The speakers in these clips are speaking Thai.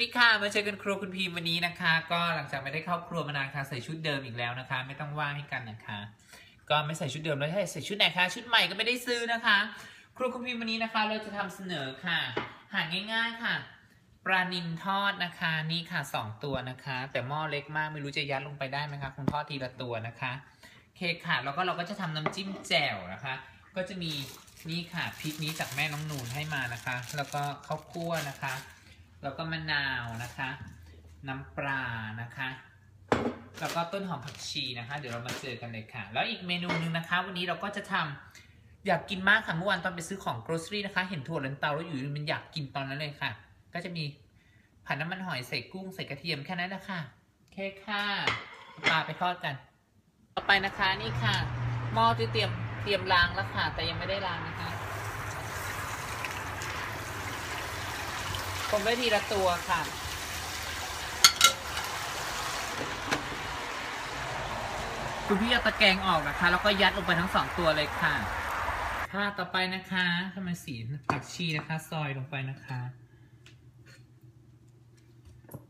สวัสดีค่ะมาเจอกันครัวคุณพีมวันนี้นะคะ ก็หลังจากไม่ได้เข้าครัวมานานค่ะใส่ชุดเดิมอีกแล้วนะคะ ไม่ต้องว่าให้กันนะคะ ก็ไม่ใส่ชุดเดิมแล้วใส่ชุดไหนคะชุดใหม่ก็ไม่ได้ซื้อนะคะ ครัวคุณพีมวันนี้นะคะ เราจะทำเสนอค่ะ หาง่าย ๆค่ะปลานิลทอดนะคะนี่ค่ะสองตัวนะคะ แต่หม้อเล็กมากไม่รู้จะยัดลงไปได้ไหมคะคงทอดทีละตัวนะคะเคค่ะแล้วก็เราก็จะทำน้ำจิ้มแจ่วนะคะ ก็จะมีนี่ค่ะพริกนี้จากแม่น้องนูนให้มานะคะ แล้วก็ข้าวคั่วนะคะ แล้วก็มะนาวนะคะ น้ำปลานะคะ แล้วก็ต้นหอมผักชีนะคะ เดี๋ยวเรามาเจอกันเลยค่ะ แล้วอีกเมนูหนึ่งนะคะ วันนี้เราก็จะทำอยากกินมากค่ะเมื่อวานตอนไปซื้อของ grocery นะคะ เห็นถั่วลันเตาแล้วอยู่มันอยากกินตอนนั้นเลยค่ะ ก็จะมีผัดน้ำมันหอยใส่กุ้งใส่กระเทียมแค่นั้นนะคะโอเคค่ะปลาไปทอดกัน ต่อไปนะคะนี่ค่ะหม้อที่เตรียมเตรียมล้างแล้วค่ะ แต่ยังไม่ได้ล้างนะคะ ผมได้ทีละตัวค่ะ คุณพี่เอาตะแกรงออกนะคะ แล้วก็ยัดลงไปทั้งสองตัวเลยค่ะค่ะต่อไปนะคะทำไมสีผักชีนะคะ ซอยลงไปนะคะ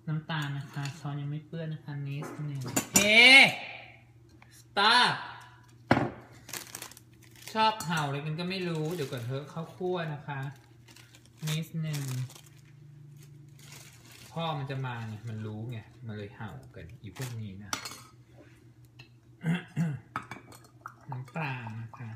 น้ำตาลนะคะช้อนยังไม่เปื้อนนะคะนิดหนึ่งเฮ้สตาร์ชอบเห่าเลยกันก็ไม่รู้ เดี๋ยวก่อนเถอะข้าวคั่วนะคะนิดหนึ่ง พ่อมันจะมาไงมันรู้ไงมันเลยเห่ากันอีพวกนี้นะน้ำปลานะคะ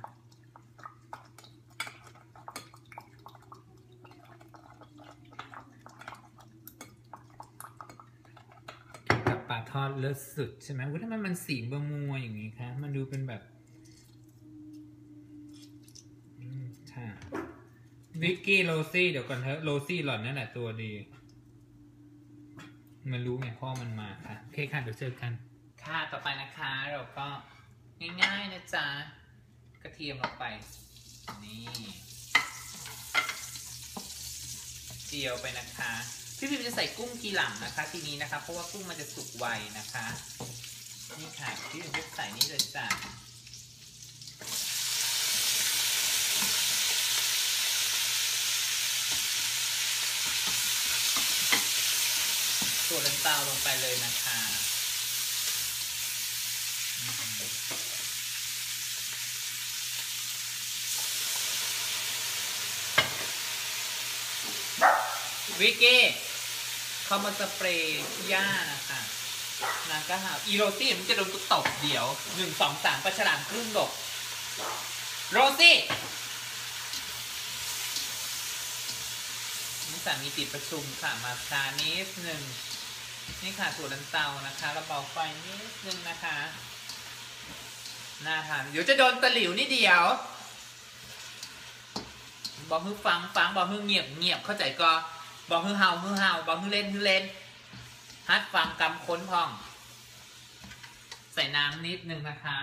กับปลาทอดเลิศสุดใช่ไหมว่าทำไมมันสีบะมัวอย่างนี้คะมันดูเป็นแบบวิกกี้โรซี่เดี๋ยวก่อนเถอะโรซี่หล่อนนั่นแหละตัวดี มันรู้ไงพ่อมันมาค่ะ โอเคค่ะเดี๋ยวเจอกัน ค่ะต่อไปนะคะเราก็ง่ายๆนะจ๊ะกระเทียมลงไป นี่เจียวไปนะคะ พี่พิมจะใส่กุ้งกีหลังนะคะ ทีนี้นะคะ เพราะว่ากุ้งมันจะสุกไวนะคะ นี่ค่ะพี่พิมจะใส่นี่เลยจ้ะ ส่วลันเตาลงไปเลยนะคะวิกกี้เขามาสเปรย์หญ้านะคะนางก็หาอีโรซี่มันจะโดนกูตบเดี๋ยวหนึ่งสองสามปลาฉลามครึ่งดกโรซี่ นี่สามีติดประชุมค่ะมาชานิดหนึ่งนี่ค่ะถั่วลันเตานะคะระเบาไฟนิดนึงนะคะน่าทานเดี๋ยวจะโดนตะหลิวนี่เดียวบอกฮือฟังฟังบอกฮือเงียบเงียบเข้าใจก็บอกฮือเฮาฮือเฮาบอกฮือเล่นฮือเล่นฮัดฟังกำค้นพอง ใส่น้ำนิดนึงนะคะ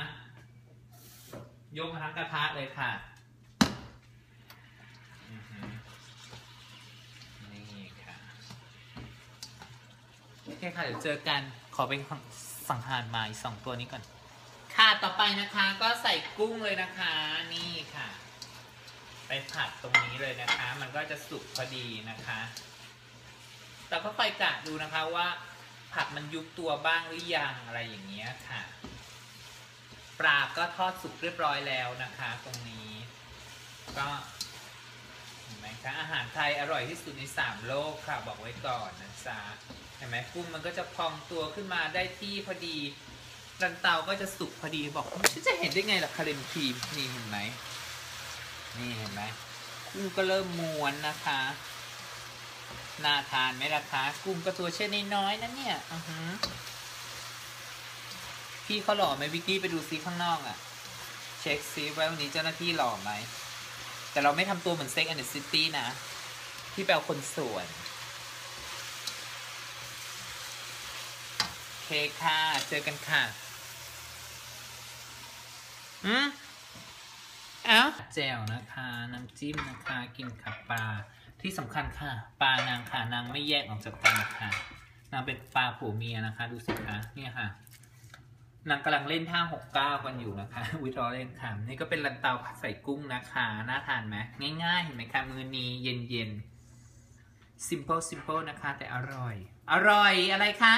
ยกมาทั้งกระทะเลยค่ะอือหือนี่ค่ะ โอ เคค่ะ เดี๋ยวเจอกัน ขอเป็นสังหารมาอีกสองตัวนี้ก่อน ค่ะ ต่อไปนะคะก็ใส่กุ้งเลยนะคะ นี่ค่ะ ไปผัดตรงนี้เลยนะคะ มันก็จะสุกพอดีนะคะเราก็คอยกะดูนะคะว่า ผักมันยุบตัวบ้างหรือยังอะไรอย่างเงี้ยค่ะ ปลาก็ทอดสุกเรียบร้อยแล้วนะคะ ตรงนี้ ก็เห็นไหมคะอาหารไทยอร่อยที่สุดในสามโลกค่ะ บอกไว้ก่อนนะจ๊ะ ห็นไหมกุ้งมันก็จะพองตัวขึ้นมาได้ที่พอดีรันเตาก็จะสุกพอดีบอกฉันจะเห็นได้ไงล่ะคาเรนครีมนี่เห็นไหมนี่เห็นไหมกุ้งก็เริ่มม้วนนะคะน่าทานไหมล่ะคะกุ้งก็ตัวเช่นน้อยๆนะเนี่ยอือหือพี่เขาหล่อไหมวิกกี้ไปดูซิข้างนอกอะเช็คซิว่าวันนี้เจ้าหน้าที่หล่อไหมแต่เราไม่ทำตัวเหมือนเซ็กแอนด์ซิตี้นะพี่แปลคนสวยโอ เคค่ะ เจอกันค่ะอืมเอ้าแจ่วนะคะ น้ำจิ้มนะคะ กินกับปลา ที่สำคัญค่ะ ปลานางค่ะ นางไม่แยกออกจากกันค่ะ นางเป็นปลาผัวเมียนะคะ ดูสิคะ เนี่ยค่ะ นางกำลังเล่นท่าหกเก้ากันอยู่นะคะ วิทอเล่นค่ะ นี่ก็เป็นลันเตาผัดใส่กุ้งนะคะ น่าทานไหมง่ายๆ เห็นไหมคะ มือนี้เย็นๆ simple simple นะคะ แต่อร่อย อร่อยอะไรคะ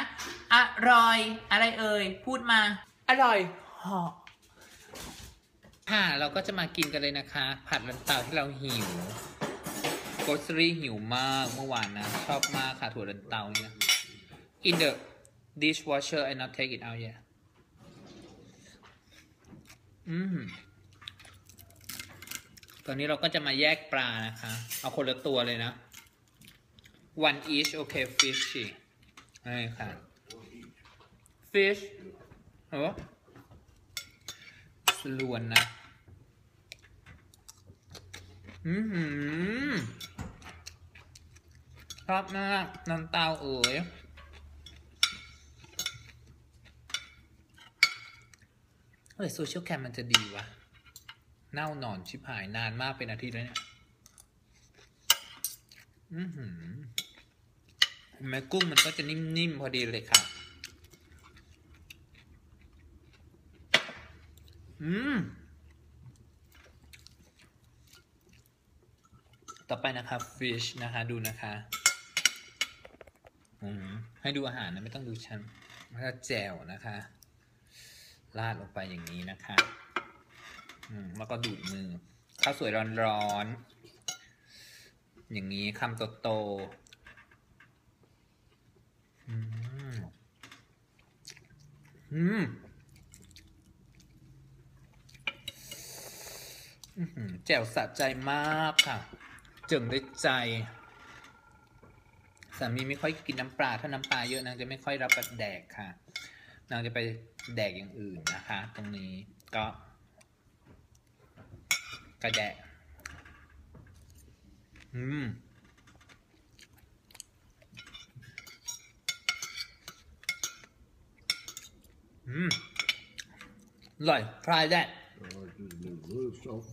อร่อยอะไรเอ่ย พูดมา อร่อยเหาะค่ะเราก็จะมากินกันเลยนะคะ ผัดลันเตาที่เราหิวโกสรีหิวมากเมื่อวานนะ ชอบมากค่ะถั่วลันเตาเนี่ย in the dishwasher and not take it out yet อืมตอนนี้เราก็จะมาแยกปลานะคะ เอาคนละตัวเลยนะ one each โอเค fish สิ นี่ค่ะ fish เหรอสลวนนะ อือหือชอบมากน้ำเตาเอ๋ยเฮ้ยโซเชียลแคมมันจะดีวะ เน่าหนอนชิบหายนานมากเป็นอาทิตย์แล้วเนี่ย อือหือ เห็นไมกุ้งมันก็จะนิ่มๆพอดีเลยค่ะ อืม ต่อไปนะคะ fish นะคะ ดูนะคะ อืม ให้ดูอาหารนะ ไม่ต้องดูฉันแล้วก็แจ่วนะคะ ราดลงไปอย่างนี้นะคะ อืม แล้วก็ดูดมือ ข้าวสวยร้อนๆ อย่างนี้คำโตๆอืม อืมแจ่วสะใจมากค่ะเจิ่งด้ใจ สามีไม่ค่อยกินน้ำปลา ถ้าน้ำปลาเยอะนางจะไม่ค่อยรับประแดกค่ะ นางจะไปแดกอย่างอื่นนะคะ ตรงนี้ก็กระแดะอืม อืม อร่อย try that I like just a little salt